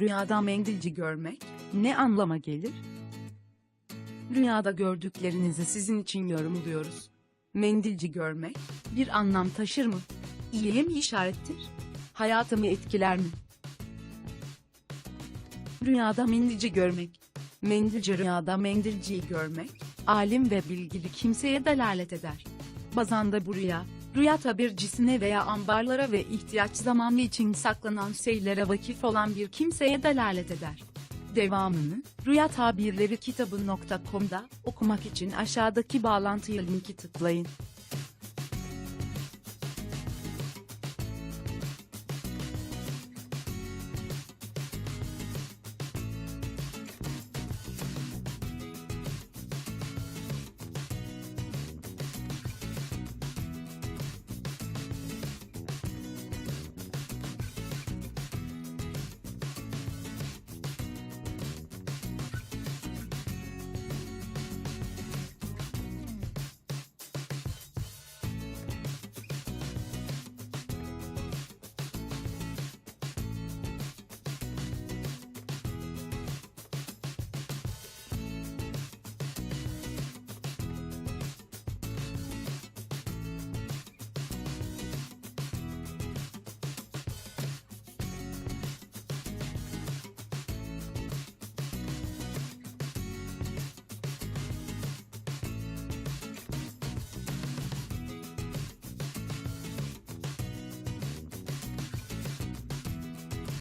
Rüyada mendilci görmek ne anlama gelir? Rüyada gördüklerinizi sizin için yorumluyoruz. Mendilci görmek bir anlam taşır mı? İyiye mi işarettir? Hayatımı etkiler mi? Rüyada mendilci görmek. Mendilci rüyada mendilciyi görmek, alim ve bilgili kimseye delalet eder. Bazen de bu rüya, rüya tabircisine veya ambarlara ve ihtiyaç zamanı için saklanan şeylere vakıf olan bir kimseye delalet eder. Devamını, Rüya Tabirleri kitabı.com'da okumak için aşağıdaki bağlantıya linki tıklayın.